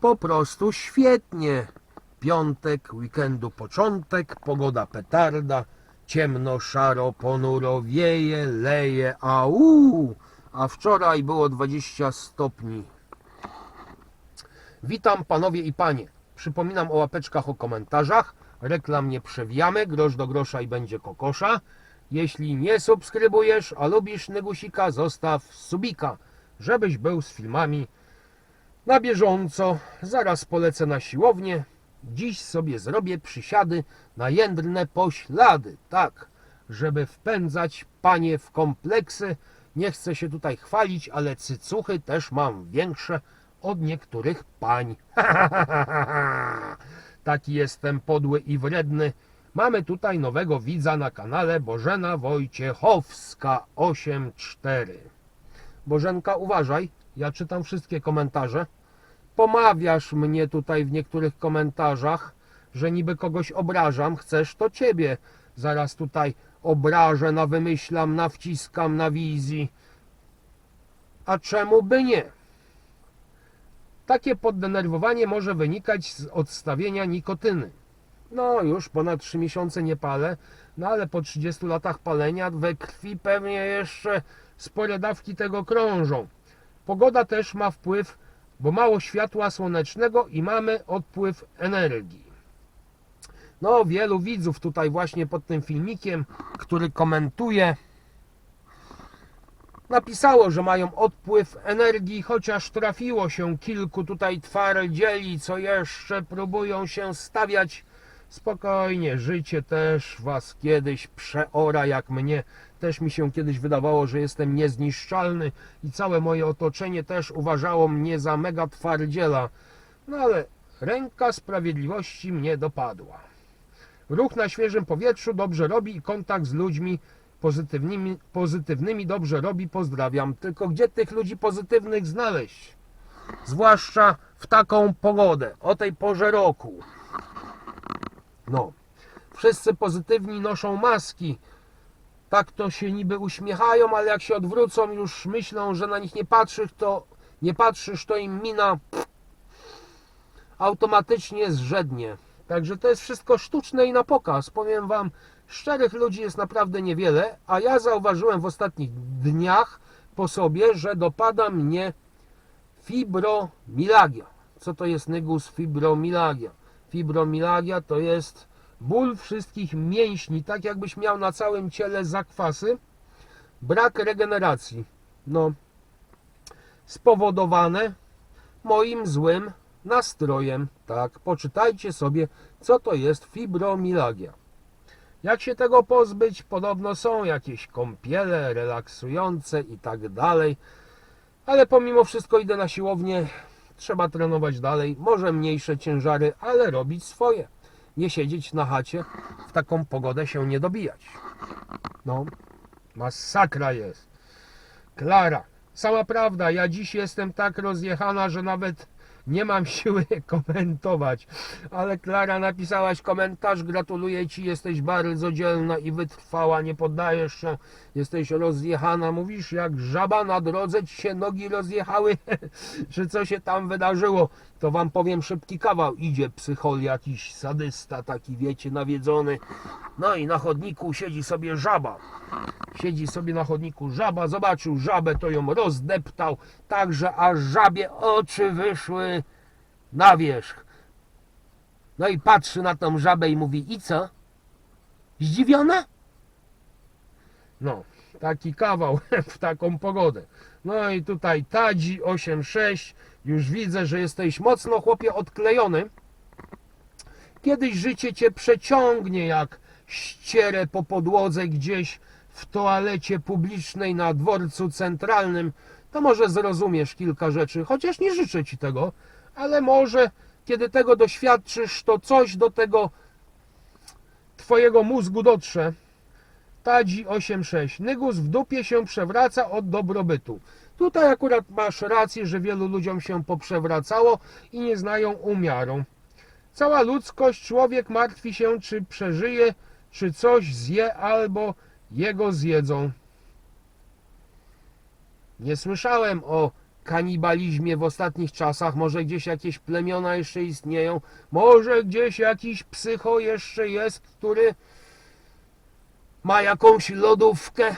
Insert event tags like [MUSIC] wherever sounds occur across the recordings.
Po prostu świetnie. Piątek, weekendu początek, pogoda petarda, ciemno, szaro, ponuro, wieje, leje, au, a wczoraj było 20 stopni. Witam panowie i panie. Przypominam o łapeczkach, o komentarzach. Reklam nie przewijamy, grosz do grosza i będzie kokosza. Jeśli nie subskrybujesz, a lubisz Negusika, zostaw subika, żebyś był z filmami na bieżąco. Zaraz polecę na siłownię. Dziś sobie zrobię przysiady na jędrne poślady. Tak, żeby wpędzać panie w kompleksy. Nie chcę się tutaj chwalić, ale cycuchy też mam większe od niektórych pań. [LAUGHS] Taki jestem podły i wredny. Mamy tutaj nowego widza na kanale Bożena Wojciechowska 84. Bożenka, uważaj, ja czytam wszystkie komentarze. Pomawiasz mnie tutaj w niektórych komentarzach, że niby kogoś obrażam. Chcesz, to ciebie zaraz tutaj obrażę, nawymyślam, nawciskam na wizji. A czemu by nie? Takie poddenerwowanie może wynikać z odstawienia nikotyny. No, już ponad 3 miesiące nie palę, no ale po 30 latach palenia we krwi pewnie jeszcze spore dawki tego krążą. Pogoda też ma wpływ, bo mało światła słonecznego i mamy odpływ energii. No, wielu widzów tutaj właśnie pod tym filmikiem, który komentuje, napisało, że mają odpływ energii, chociaż trafiło się kilku tutaj twardzieli, co jeszcze próbują się stawiać. Spokojnie, życie też was kiedyś przeora jak mnie. Też mi się kiedyś wydawało, że jestem niezniszczalny i całe moje otoczenie też uważało mnie za mega twardziela. No ale ręka sprawiedliwości mnie dopadła. Ruch na świeżym powietrzu dobrze robi i kontakt z ludźmi pozytywnymi, pozytywnymi dobrze robi. Pozdrawiam. Tylko gdzie tych ludzi pozytywnych znaleźć? Zwłaszcza w taką pogodę, o tej porze roku. No, wszyscy pozytywni noszą maski. Tak to się niby uśmiechają, ale jak się odwrócą, już myślą, że na nich nie patrzysz, to nie patrzysz, to im mina automatycznie zrzednie. Także to jest wszystko sztuczne i na pokaz. Powiem wam, szczerych ludzi jest naprawdę niewiele, a ja zauważyłem w ostatnich dniach po sobie, że dopada mnie fibromialgia. Co to jest nygus fibromialgia? Fibromialgia to jest ból wszystkich mięśni, tak jakbyś miał na całym ciele zakwasy, brak regeneracji. No, spowodowane moim złym nastrojem. Tak, poczytajcie sobie, co to jest fibromialgia. Jak się tego pozbyć? Podobno są jakieś kąpiele relaksujące i tak dalej. Ale pomimo wszystko idę na siłownię. Trzeba trenować dalej. Może mniejsze ciężary, ale robić swoje. Nie siedzieć na chacie, w taką pogodę się nie dobijać. No, masakra jest. Klara, sama prawda, ja dziś jestem tak rozjechana, że nawet nie mam [LAUGHS] siły komentować. Ale Klara, napisałaś komentarz, gratuluję Ci, jesteś bardzo dzielna i wytrwała, nie poddajesz się, jesteś rozjechana, mówisz jak żaba na drodze Ci się nogi rozjechały, [LAUGHS] czy co się tam wydarzyło, to Wam powiem szybki kawał, idzie psychol jakiś sadysta, taki wiecie, nawiedzony, no i na chodniku siedzi sobie żaba, siedzi sobie na chodniku żaba, zobaczył żabę, to ją rozdeptał, tak że aż żabie oczy wyszły na wierzch. No i patrzy na tą żabę i mówi, i co? Zdziwiona? No, taki kawał [LAUGHS] w taką pogodę. No i tutaj Tadzi 8.6, już widzę, że jesteś mocno chłopie odklejony. Kiedyś życie cię przeciągnie jak ścierę po podłodze gdzieś w toalecie publicznej na dworcu centralnym, to może zrozumiesz kilka rzeczy, chociaż nie życzę ci tego, ale może kiedy tego doświadczysz, to coś do tego twojego mózgu dotrze. Tadzi 8.6. Nygus w dupie się przewraca od dobrobytu. Tutaj akurat masz rację, że wielu ludziom się poprzewracało i nie znają umiaru. Cała ludzkość, człowiek martwi się, czy przeżyje, czy coś zje, albo jego zjedzą. Nie słyszałem o kanibalizmie w ostatnich czasach. Może gdzieś jakieś plemiona jeszcze istnieją. Może gdzieś jakiś psycho jeszcze jest, który ma jakąś lodówkę,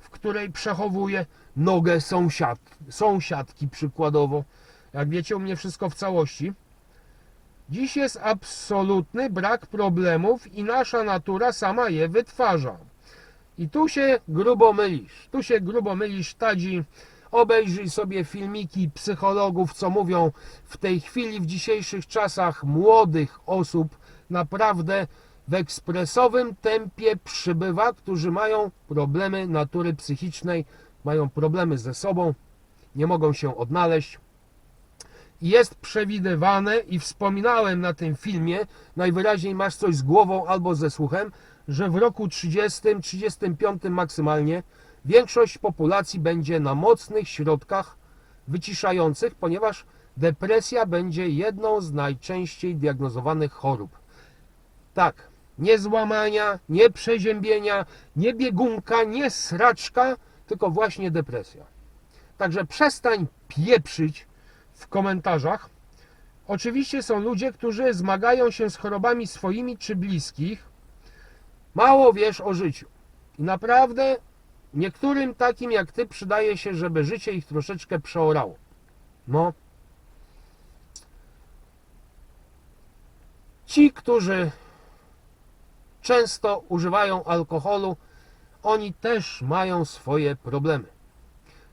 w której przechowuje nogę sąsiad, sąsiadki przykładowo. Jak wiecie, u mnie wszystko w całości. Dziś jest absolutny brak problemów i nasza natura sama je wytwarza. I tu się grubo mylisz. Tu się grubo mylisz, Tadzi. Obejrzyj sobie filmiki psychologów, co mówią w tej chwili, w dzisiejszych czasach młodych osób, naprawdę w ekspresowym tempie przybywa, którzy mają problemy natury psychicznej, mają problemy ze sobą, nie mogą się odnaleźć. Jest przewidywane i wspominałem na tym filmie, najwyraźniej masz coś z głową albo ze słuchem, że w roku 30-35 maksymalnie większość populacji będzie na mocnych środkach wyciszających, ponieważ depresja będzie jedną z najczęściej diagnozowanych chorób. Tak, nie złamania, nie przeziębienia, nie biegunka, nie sraczka, tylko właśnie depresja. Także przestań pieprzyć w komentarzach. Oczywiście są ludzie, którzy zmagają się z chorobami swoimi czy bliskich. Mało wiesz o życiu. I naprawdę niektórym takim jak ty przydaje się, żeby życie ich troszeczkę przeorało. No. Ci, którzy często używają alkoholu, oni też mają swoje problemy.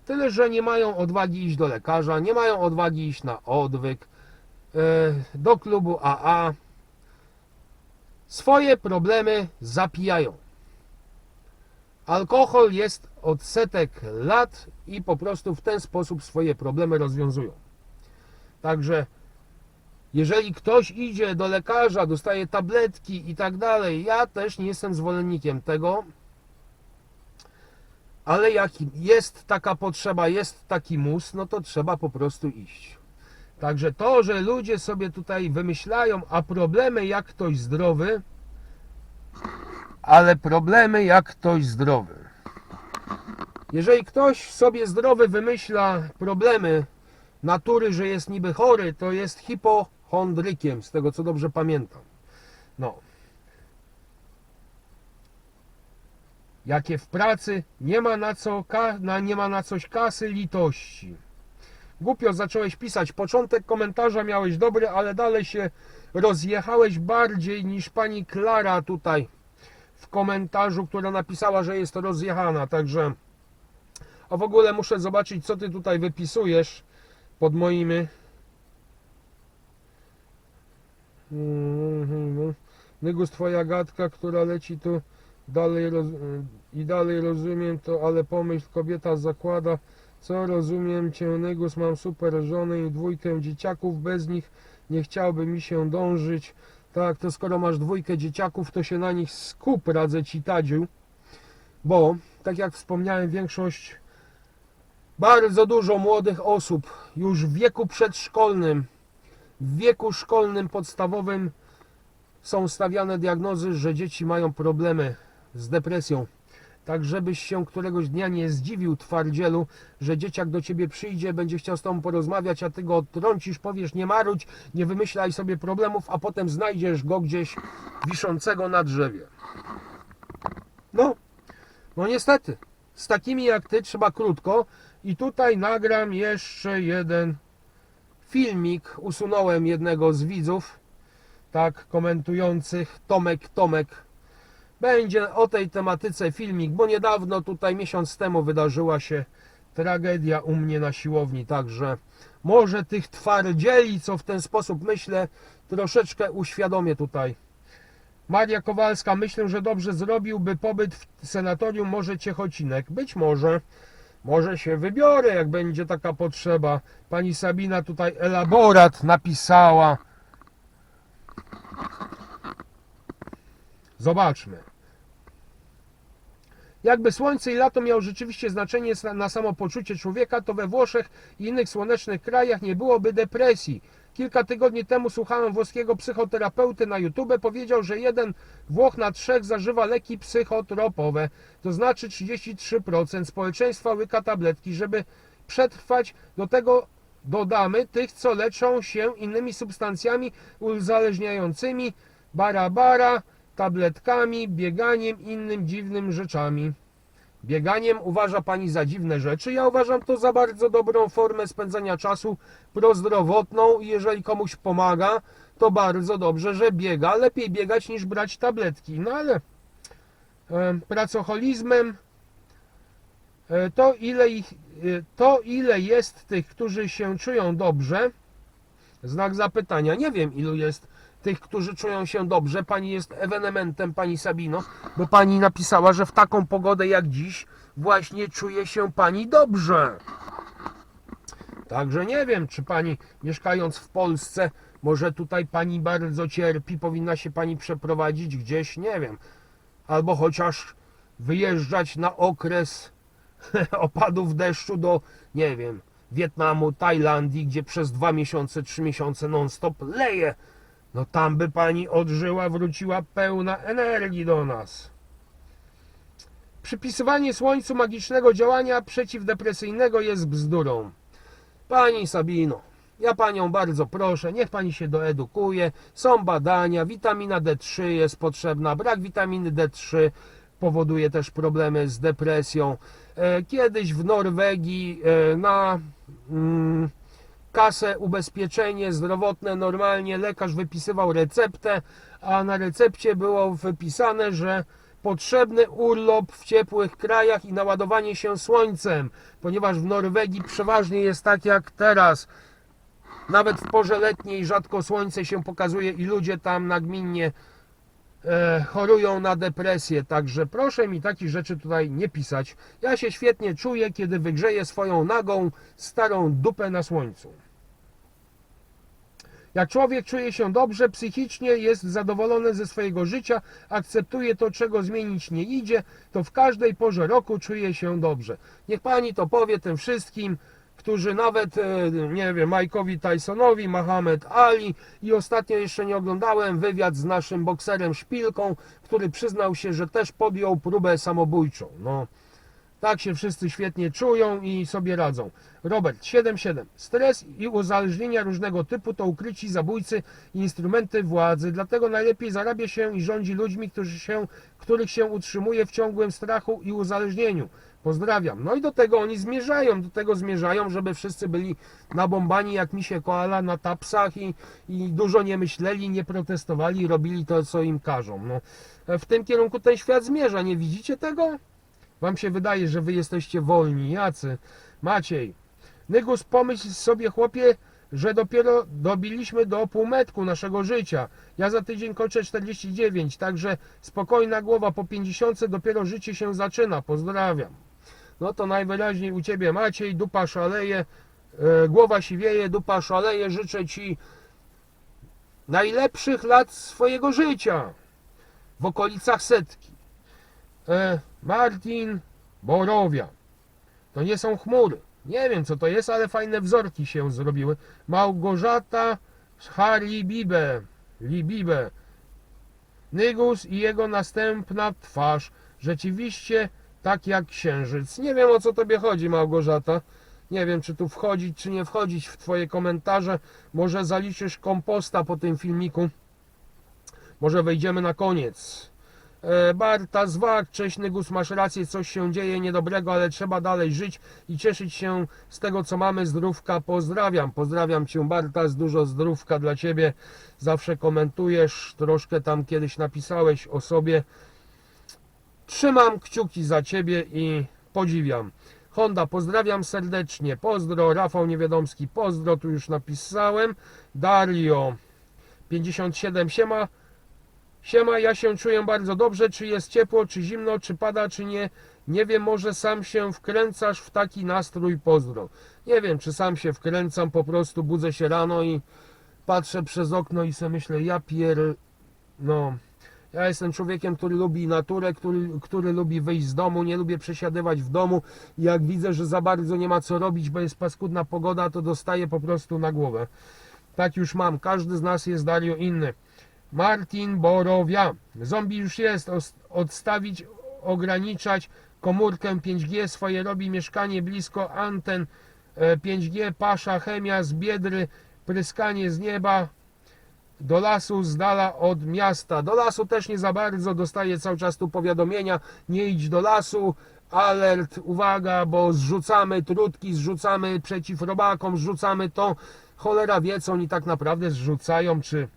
Tyle, że nie mają odwagi iść do lekarza, nie mają odwagi iść na odwyk, e, do klubu AA. Swoje problemy zapijają. Alkohol jest od setek lat i po prostu w ten sposób swoje problemy rozwiązują. Także jeżeli ktoś idzie do lekarza, dostaje tabletki i tak dalej, ja też nie jestem zwolennikiem tego, ale jak jest taka potrzeba, jest taki mus, no to trzeba po prostu iść. Także to, że ludzie sobie tutaj wymyślają, a problemy jak ktoś zdrowy, ale problemy jak ktoś zdrowy. Jeżeli ktoś sobie zdrowy wymyśla problemy natury, że jest niby chory, to jest hipochondrykiem, z tego co dobrze pamiętam. No. Jakie w pracy nie ma na co, na, nie ma na coś kasy litości. Głupio zacząłeś pisać. Początek komentarza miałeś dobry, ale dalej się rozjechałeś bardziej niż pani Klara tutaj w komentarzu, która napisała, że jest rozjechana. Także. A w ogóle muszę zobaczyć, co ty tutaj wypisujesz pod moimi. Mhm. Nygus, twoja gadka, która leci tu dalej roz... i dalej rozumiem to, ale pomyśl, kobieta zakłada, co rozumiem cię, Nygus, mam super żonę i dwójkę dzieciaków, bez nich nie chciałby mi się dążyć. Tak, to skoro masz dwójkę dzieciaków, to się na nich skup, radzę ci Tadziu, bo, tak jak wspomniałem, większość, bardzo dużo młodych osób już w wieku przedszkolnym, w wieku szkolnym, podstawowym są stawiane diagnozy, że dzieci mają problemy z depresją. Tak, żebyś się któregoś dnia nie zdziwił, twardzielu, że dzieciak do ciebie przyjdzie, będzie chciał z tobą porozmawiać, a ty go odtrącisz, powiesz nie marudź, nie wymyślaj sobie problemów, a potem znajdziesz go gdzieś wiszącego na drzewie. No, no niestety, z takimi jak ty trzeba krótko i tutaj nagram jeszcze jeden filmik, usunąłem jednego z widzów, tak, komentujących, Tomek, Tomek, będzie o tej tematyce filmik, bo niedawno tutaj miesiąc temu wydarzyła się tragedia u mnie na siłowni, także może tych twardzieli, co w ten sposób myślę, troszeczkę uświadomię tutaj. Maria Kowalska, myślę, że dobrze zrobiłby pobyt w senatorium może Ciechocinek. Być może, może się wybiorę, jak będzie taka potrzeba. Pani Sabina tutaj elaborat napisała. Zobaczmy. Jakby słońce i lato miało rzeczywiście znaczenie na- samopoczucie człowieka, to we Włoszech i innych słonecznych krajach nie byłoby depresji. Kilka tygodni temu słuchałem włoskiego psychoterapeuty na YouTube. Powiedział, że jeden Włoch na trzech zażywa leki psychotropowe. To znaczy 33% społeczeństwa łyka tabletki, żeby przetrwać. Do tego dodamy tych, co leczą się innymi substancjami uzależniającymi, bara-bara, tabletkami, bieganiem, innym dziwnym rzeczami. Bieganiem uważa Pani za dziwne rzeczy. Ja uważam to za bardzo dobrą formę spędzania czasu prozdrowotną i jeżeli komuś pomaga, to bardzo dobrze, że biega. Lepiej biegać niż brać tabletki. No ale e, pracoholizmem e, to ile, ich, e, to ile jest tych, którzy się czują dobrze, znak zapytania. Nie wiem ilu jest tych, którzy czują się dobrze. Pani jest ewenementem, pani Sabino, bo pani napisała, że w taką pogodę jak dziś właśnie czuje się pani dobrze. Także nie wiem, czy pani mieszkając w Polsce, może tutaj pani bardzo cierpi, powinna się pani przeprowadzić gdzieś, nie wiem, albo chociaż wyjeżdżać na okres [LAUGHS] opadów deszczu do, nie wiem, Wietnamu, Tajlandii, gdzie przez dwa miesiące, trzy miesiące non-stop leje. No tam by pani odżyła, wróciła pełna energii do nas. Przypisywanie słońcu magicznego działania przeciwdepresyjnego jest bzdurą. Pani Sabino, ja panią bardzo proszę, niech pani się doedukuje. Są badania, witamina D3 jest potrzebna, brak witaminy D3 powoduje też problemy z depresją. E, Kiedyś w Norwegii e, na mm, kasę ubezpieczenie zdrowotne normalnie lekarz wypisywał receptę, a na recepcie było wypisane, że potrzebny urlop w ciepłych krajach i naładowanie się słońcem, ponieważ w Norwegii przeważnie jest tak jak teraz. Nawet w porze letniej rzadko słońce się pokazuje i ludzie tam nagminnie e, chorują na depresję, także proszę mi takich rzeczy tutaj nie pisać. Ja się świetnie czuję, kiedy wygrzeję swoją nagą, starą dupę na słońcu. Jak człowiek czuje się dobrze, psychicznie jest zadowolony ze swojego życia, akceptuje to, czego zmienić nie idzie, to w każdej porze roku czuje się dobrze. Niech pani to powie tym wszystkim, którzy nawet, e, nie wiem, Mike'owi Tysonowi, Mohamed Ali i ostatnio jeszcze nie oglądałem wywiad z naszym bokserem Szpilką, który przyznał się, że też podjął próbę samobójczą. No, tak się wszyscy świetnie czują i sobie radzą. Robert 77. Stres i uzależnienia różnego typu to ukryci zabójcy i instrumenty władzy. Dlatego najlepiej zarabia się i rządzi ludźmi, którzy się, których się utrzymuje w ciągłym strachu i uzależnieniu. Pozdrawiam. No i do tego oni zmierzają, do tego zmierzają, żeby wszyscy byli nabombani jak misie koala na tapsach i, i dużo nie myśleli, nie protestowali, robili to, co im każą. No, w tym kierunku ten świat zmierza. Nie widzicie tego? Wam się wydaje, że wy jesteście wolni. Jacy? Maciej. Nygus, pomyśl sobie, chłopie, że dopiero dobiliśmy do półmetku naszego życia. Ja za tydzień kończę 49, także spokojna głowa, po 50 dopiero życie się zaczyna. Pozdrawiam. No to najwyraźniej u Ciebie Maciej, dupa szaleje, e, głowa siwieje, dupa szaleje. Życzę Ci najlepszych lat swojego życia w okolicach setki. E, Martin Borowia. To nie są chmury. Nie wiem co to jest, ale fajne wzorki się zrobiły. Małgorzata Haribibe. Libibe. Nygus i jego następna twarz. Rzeczywiście tak jak księżyc. Nie wiem o co tobie chodzi, Małgorzata. Nie wiem, czy tu wchodzić, czy nie wchodzić w twoje komentarze. Może zaliczysz komposta po tym filmiku. Może wejdziemy na koniec. E, Barta Zwak, cześć Nygus, masz rację, coś się dzieje niedobrego, ale trzeba dalej żyć i cieszyć się z tego, co mamy. Zdrówka, pozdrawiam. Pozdrawiam Cię Barta, z dużo zdrówka dla Ciebie. Zawsze komentujesz, troszkę tam kiedyś napisałeś o sobie. Trzymam kciuki za Ciebie i podziwiam. Honda, pozdrawiam serdecznie. Pozdro, Rafał Niewiadomski, pozdro, tu już napisałem. Dario, 57, siema. Siema, ja się czuję bardzo dobrze. Czy jest ciepło, czy zimno, czy pada, czy nie? Nie wiem, może sam się wkręcasz w taki nastrój. Pozdro. Nie wiem, czy sam się wkręcam, po prostu budzę się rano i patrzę przez okno i sobie myślę, ja pier... No, ja jestem człowiekiem, który lubi naturę, który, który lubi wyjść z domu, nie lubię przesiadywać w domu. Jak widzę, że za bardzo nie ma co robić, bo jest paskudna pogoda, to dostaję po prostu na głowę. Tak już mam. Każdy z nas jest Dario inny. Martin Borowia. Zombie już jest. Odstawić, ograniczać komórkę 5G. Swoje robi mieszkanie blisko anten. e, 5G, pasza, chemia z biedry, pryskanie z nieba, do lasu z dala od miasta. Do lasu też nie za bardzo, dostaję cały czas tu powiadomienia, nie idź do lasu, alert, uwaga, bo zrzucamy trutki, zrzucamy przeciw robakom, zrzucamy to. Cholera wie, co oni tak naprawdę zrzucają, czy...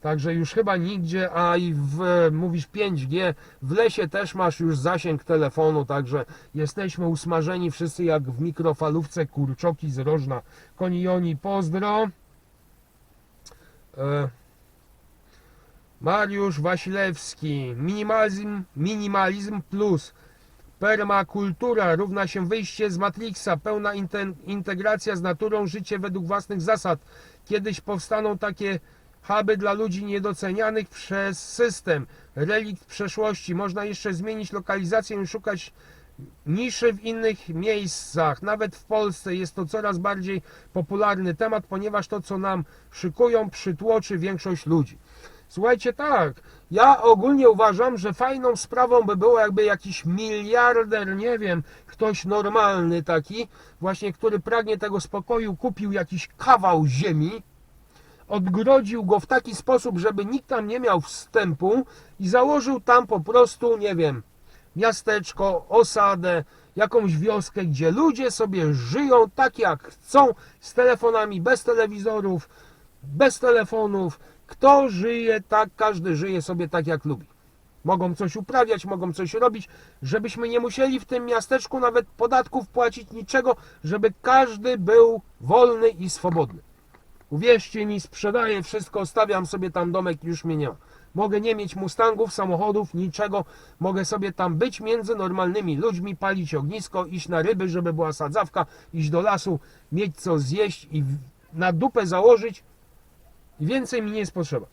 Także już chyba nigdzie, a i w, mówisz 5G, w lesie też masz już zasięg telefonu, także jesteśmy usmażeni wszyscy jak w mikrofalówce kurczoki z rożna. Konijoni, pozdro. E, Mariusz Wasilewski, minimalizm, minimalizm plus, permakultura równa się wyjście z Matrixa, pełna inte- integracja z naturą, życie według własnych zasad. Kiedyś powstaną takie huby dla ludzi niedocenianych przez system, relikt przeszłości. Można jeszcze zmienić lokalizację i szukać niszy w innych miejscach. Nawet w Polsce jest to coraz bardziej popularny temat, ponieważ to, co nam szykują, przytłoczy większość ludzi. Słuchajcie, tak, ja ogólnie uważam, że fajną sprawą by było, jakby jakiś miliarder, nie wiem, ktoś normalny taki, właśnie, który pragnie tego spokoju, kupił jakiś kawał ziemi, odgrodził go w taki sposób, żeby nikt tam nie miał wstępu i założył tam po prostu, nie wiem, miasteczko, osadę, jakąś wioskę, gdzie ludzie sobie żyją tak jak chcą, z telefonami, bez telewizorów, bez telefonów. Kto żyje tak, każdy żyje sobie tak jak lubi. Mogą coś uprawiać, mogą coś robić, żebyśmy nie musieli w tym miasteczku nawet podatków płacić, niczego, żeby każdy był wolny i swobodny. Uwierzcie mi, sprzedaję wszystko, stawiam sobie tam domek, już mnie nie ma. Mogę nie mieć mustangów, samochodów, niczego. Mogę sobie tam być między normalnymi ludźmi, palić ognisko, iść na ryby, żeby była sadzawka, iść do lasu, mieć co zjeść i na dupę założyć i więcej mi nie jest potrzeba.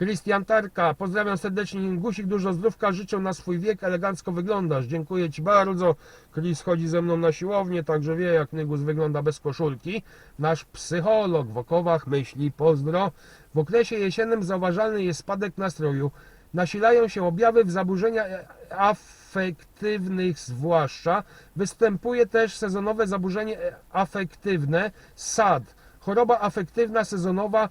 Krystian Tarka, pozdrawiam serdecznie Gusik, dużo zdrówka, życzę na swój wiek, elegancko wyglądasz, dziękuję Ci bardzo. Chris chodzi ze mną na siłownię, także wie jak Nygus wygląda bez koszulki. Nasz psycholog w okowach myśli, pozdro. W okresie jesiennym zauważalny jest spadek nastroju. Nasilają się objawy w zaburzenia afektywnych zwłaszcza. Występuje też sezonowe zaburzenie afektywne SAD. Choroba afektywna sezonowa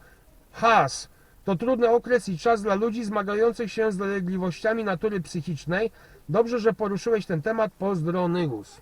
HAS. To trudny okres i czas dla ludzi zmagających się z dolegliwościami natury psychicznej. Dobrze, że poruszyłeś ten temat. Pozdro, Nygus.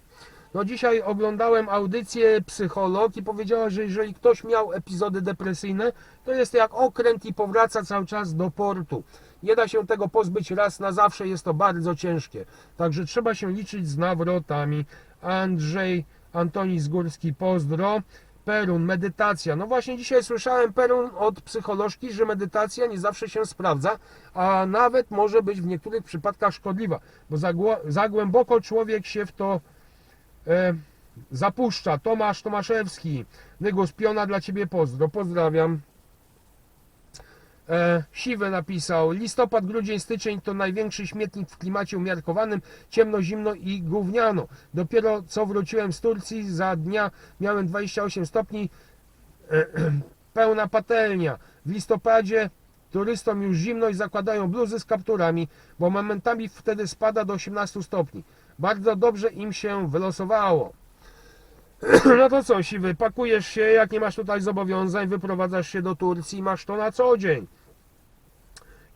No dzisiaj oglądałem audycję psycholog i powiedziała, że jeżeli ktoś miał epizody depresyjne, to jest jak okręt i powraca cały czas do portu. Nie da się tego pozbyć raz na zawsze, jest to bardzo ciężkie. Także trzeba się liczyć z nawrotami. Andrzej Antoni Zgórski, pozdro. Perun, medytacja. No właśnie dzisiaj słyszałem Perun od psycholożki, że medytacja nie zawsze się sprawdza, a nawet może być w niektórych przypadkach szkodliwa, bo za, za głęboko człowiek się w to e, zapuszcza. Tomasz Tomaszewski, Nygus Piona dla Ciebie pozdro, pozdrawiam. E, Siwy napisał, listopad, grudzień, styczeń to największy śmietnik w klimacie umiarkowanym, ciemno, zimno i gówniano. Dopiero co wróciłem z Turcji, za dnia miałem 28 stopni, e, [CLEARS THROAT] pełna patelnia. W listopadzie turystom już zimno i zakładają bluzy z kapturami, bo momentami wtedy spada do 18 stopni. Bardzo dobrze im się wylosowało. [CLEARS THROAT] No to co, siwy, pakujesz się, jak nie masz tutaj zobowiązań, wyprowadzasz się do Turcji, masz to na co dzień.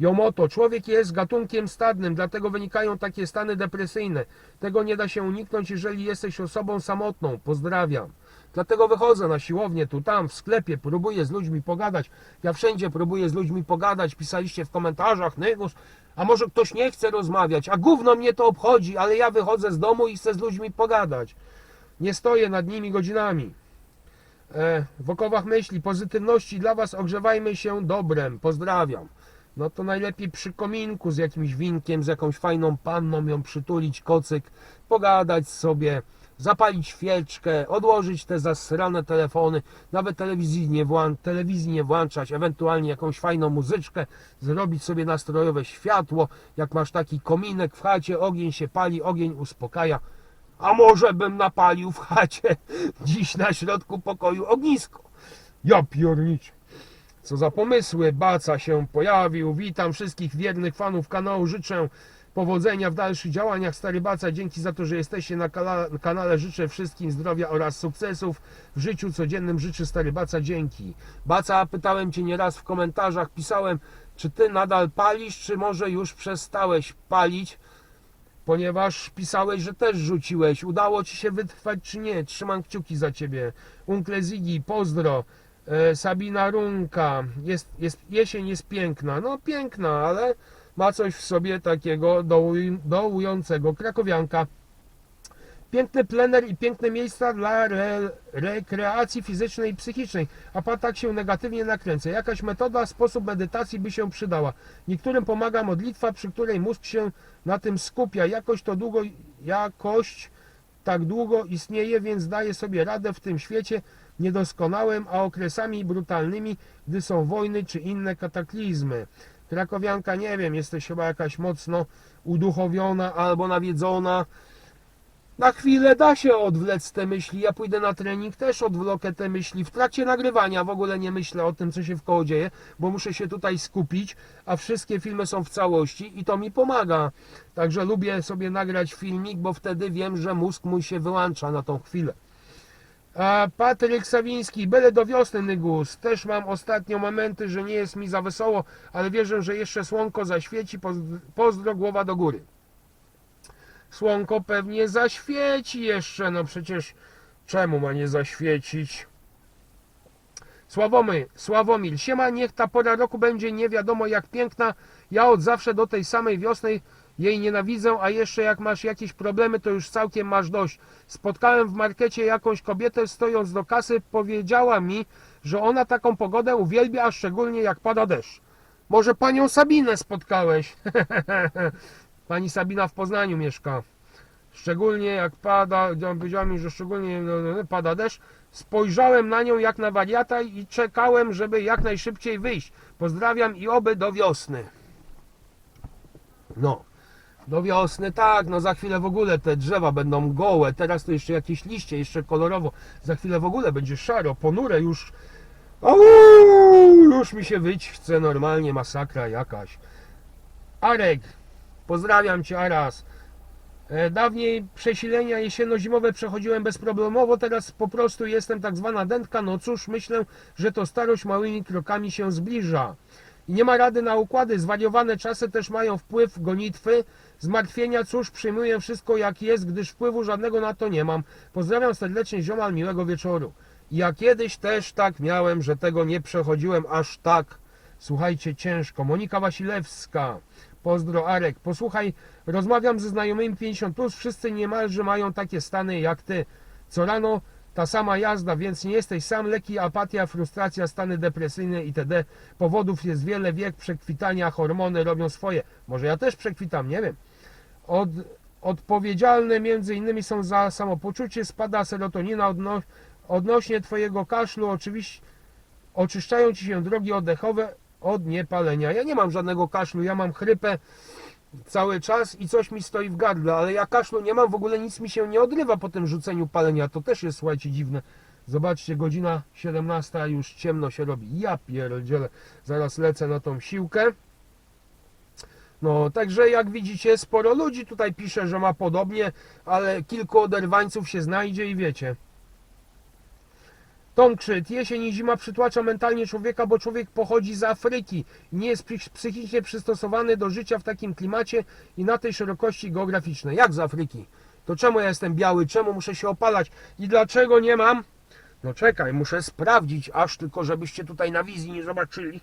Jomoto, człowiek jest gatunkiem stadnym, dlatego wynikają takie stany depresyjne. Tego nie da się uniknąć, jeżeli jesteś osobą samotną. Pozdrawiam. Dlatego wychodzę na siłownię, tu, tam, w sklepie, próbuję z ludźmi pogadać. Ja wszędzie próbuję z ludźmi pogadać. Pisaliście w komentarzach, Nygus, a może ktoś nie chce rozmawiać, a gówno mnie to obchodzi, ale ja wychodzę z domu i chcę z ludźmi pogadać. Nie stoję nad nimi godzinami. E, w okowach myśli, pozytywności dla Was ogrzewajmy się dobrem. Pozdrawiam. No to najlepiej przy kominku z jakimś winkiem, z jakąś fajną panną ją przytulić, kocyk, pogadać sobie, zapalić świeczkę, odłożyć te zasrane telefony, nawet telewizji nie, włą- telewizji nie włączać, ewentualnie jakąś fajną muzyczkę, zrobić sobie nastrojowe światło, jak masz taki kominek w chacie, ogień się pali, ogień uspokaja. A może bym napalił w chacie [LAUGHS] dziś na środku pokoju ognisko. Ja piorniczę. Co za pomysły, Baca się pojawił. Witam wszystkich wiernych fanów kanału. Życzę Powodzenia w dalszych działaniach Stary Baca. Dzięki za to, że jesteście na kanale. Życzę wszystkim zdrowia oraz sukcesów w życiu codziennym. Życzę Stary Baca. Dzięki. Baca, pytałem Cię nieraz w komentarzach, pisałem, czy Ty nadal palisz, czy może już przestałeś palić, ponieważ pisałeś, że też rzuciłeś. Udało Ci się wytrwać, czy nie? Trzymam kciuki za Ciebie. Unkle Zigi, pozdro. E, Sabina Runka, jest, jest, jesień jest piękna. No piękna, ale ma coś w sobie takiego dołuj, dołującego. Krakowianka. Piękny plener i piękne miejsca dla re, rekreacji fizycznej i psychicznej, a pan tak się negatywnie nakręca. Jakaś metoda, sposób medytacji by się przydała. Niektórym pomaga modlitwa, przy której mózg się na tym skupia. Jakoś to długo, jakość tak długo istnieje, więc daje sobie radę w tym świecie niedoskonałym, a okresami brutalnymi, gdy są wojny czy inne kataklizmy. Krakowianka, nie wiem, jesteś chyba jakaś mocno uduchowiona albo nawiedzona. Na chwilę da się odwlec te myśli. Ja pójdę na trening, też odwlokę te myśli. W trakcie nagrywania w ogóle nie myślę o tym, co się w koło dzieje, bo muszę się tutaj skupić, a wszystkie filmy są w całości i to mi pomaga. Także lubię sobie nagrać filmik, bo wtedy wiem, że mózg mój się wyłącza na tą chwilę. A Patryk Sawiński, byle do wiosny, Nygus. Też mam ostatnio momenty, że nie jest mi za wesoło, ale wierzę, że jeszcze słonko zaświeci. Pozdro, głowa do góry. Słonko pewnie zaświeci jeszcze, no przecież czemu ma nie zaświecić? Sławomir, Sławomir, siema, niech ta pora roku będzie nie wiadomo jak piękna. Ja od zawsze do tej samej wiosny jej nienawidzę, a jeszcze jak masz jakieś problemy, to już całkiem masz dość. Spotkałem w markecie jakąś kobietę, stojąc do kasy, powiedziała mi, że ona taką pogodę uwielbia, a szczególnie jak pada deszcz. Może panią Sabinę spotkałeś? [LAUGHS] Pani Sabina w Poznaniu mieszka. Szczególnie jak pada, on powiedział mi, że szczególnie no, no, pada deszcz. Spojrzałem na nią jak na wariata i czekałem, żeby jak najszybciej wyjść. Pozdrawiam i oby do wiosny. No, do wiosny tak, no za chwilę w ogóle te drzewa będą gołe. Teraz to jeszcze jakieś liście, jeszcze kolorowo. Za chwilę w ogóle będzie szaro, ponure już. Au, już mi się wyć chce normalnie, masakra jakaś. Arek, Pozdrawiam Cię, Aras. E, Dawniej przesilenia jesienno-zimowe przechodziłem bezproblemowo, teraz po prostu jestem tak zwana dętka. No cóż, myślę, że to starość małymi krokami się zbliża. I nie ma rady na układy, zwariowane czasy też mają wpływ gonitwy, zmartwienia, cóż, przyjmuję wszystko jak jest, gdyż wpływu żadnego na to nie mam. Pozdrawiam serdecznie, ziomal, miłego wieczoru. Ja kiedyś też tak miałem, że tego nie przechodziłem aż tak. Słuchajcie, ciężko. Monika Wasilewska. Pozdro Arek. Posłuchaj, rozmawiam ze znajomymi 50+, plus, wszyscy niemalże mają takie stany jak ty. Co rano ta sama jazda, więc nie jesteś sam. Leki, apatia, frustracja, stany depresyjne itd. Powodów jest wiele, wiek przekwitania, hormony robią swoje. Może ja też przekwitam, nie wiem. Od, odpowiedzialne między innymi są za samopoczucie, spada serotonina odno, odnośnie twojego kaszlu, oczywiście oczyszczają ci się drogi oddechowe od niepalenia. Ja nie mam żadnego kaszlu, ja mam chrypę cały czas i coś mi stoi w gardle, ale ja kaszlu nie mam, w ogóle nic mi się nie odrywa po tym rzuceniu palenia. To też jest, słuchajcie, dziwne. Zobaczcie, godzina 17, a już ciemno się robi. Ja pierdzielę, zaraz lecę na tą siłkę. No, także jak widzicie, sporo ludzi tutaj pisze, że ma podobnie, ale kilku oderwańców się znajdzie i wiecie. Tom jesień i zima przytłacza mentalnie człowieka, bo człowiek pochodzi z Afryki nie jest psych- psychicznie przystosowany do życia w takim klimacie i na tej szerokości geograficznej. Jak z Afryki? To czemu ja jestem biały? Czemu muszę się opalać? I dlaczego nie mam? No czekaj, muszę sprawdzić, aż tylko żebyście tutaj na wizji nie zobaczyli.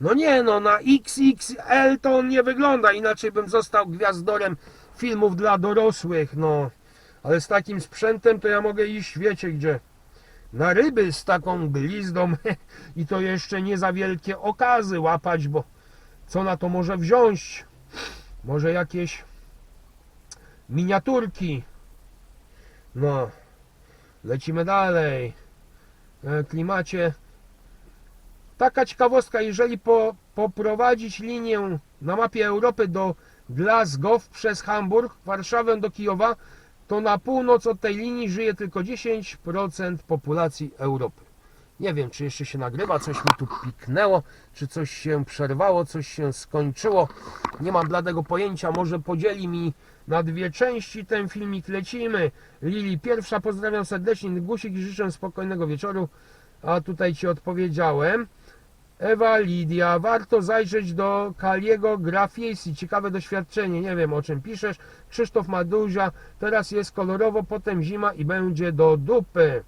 No nie, no na XXL to on nie wygląda, inaczej bym został gwiazdorem filmów dla dorosłych, no. Ale z takim sprzętem to ja mogę iść, wiecie gdzie na ryby z taką glizdą [LAUGHS] i to jeszcze nie za wielkie okazy łapać, bo co na to może wziąć? Może jakieś miniaturki. No, lecimy dalej. E, Klimacie. Taka ciekawostka, jeżeli po, poprowadzić linię na mapie Europy do Glasgow przez Hamburg, Warszawę do Kijowa, to na północ od tej linii żyje tylko 10% populacji Europy. Nie wiem, czy jeszcze się nagrywa, coś mi tu piknęło, czy coś się przerwało, coś się skończyło. Nie mam bladego pojęcia, może podzieli mi na dwie części ten filmik. Lecimy. Lili pierwsza, pozdrawiam serdecznie, Gusik i życzę spokojnego wieczoru. A tutaj Ci odpowiedziałem. Ewa Lidia, warto zajrzeć do Kaliego Grafiesi, ciekawe doświadczenie, nie wiem o czym piszesz. Krzysztof Maduzia, teraz jest kolorowo, potem zima i będzie do dupy.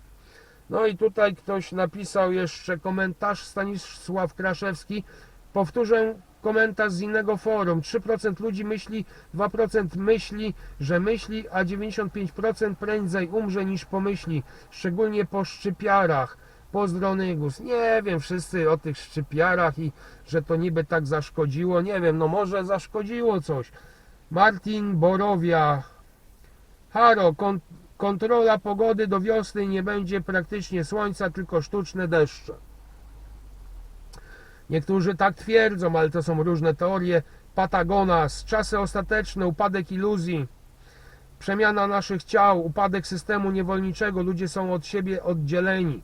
No i tutaj ktoś napisał jeszcze komentarz, Stanisław Kraszewski. Powtórzę komentarz z innego forum. 3% ludzi myśli, 2% myśli, że myśli, a 95% prędzej umrze niż pomyśli, szczególnie po szczypiarach. Pozdro Nygus. Nie wiem, wszyscy o tych szczypiarach i że to niby tak zaszkodziło. Nie wiem, no może zaszkodziło coś. Martin Borowia. Haro, kon kontrola pogody do wiosny nie będzie praktycznie słońca, tylko sztuczne deszcze. Niektórzy tak twierdzą, ale to są różne teorie. Patagonas, czasy ostateczne, upadek iluzji, przemiana naszych ciał, upadek systemu niewolniczego, ludzie są od siebie oddzieleni.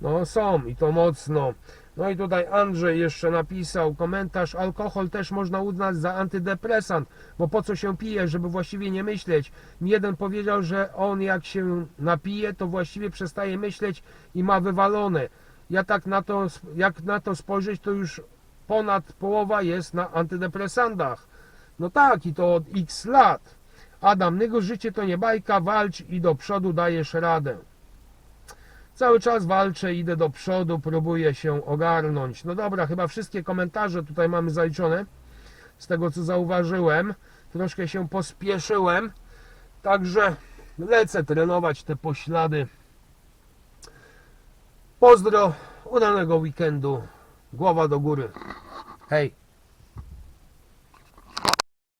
No są i to mocno. No i tutaj Andrzej jeszcze napisał komentarz, alkohol też można uznać za antydepresant, bo po co się pije, żeby właściwie nie myśleć. Mi jeden powiedział, że on jak się napije, to właściwie przestaje myśleć i ma wywalone. Ja tak na to, jak na to spojrzeć, to już ponad połowa jest na antydepresantach. No tak, i to od x lat. Adam, nego życie to nie bajka, walcz i do przodu dajesz radę. Cały czas walczę, idę do przodu, próbuję się ogarnąć. No dobra, chyba wszystkie komentarze tutaj mamy zaliczone. Z tego co zauważyłem, troszkę się pospieszyłem. Także lecę trenować te poślady. Pozdro, udanego weekendu. Głowa do góry. Hej.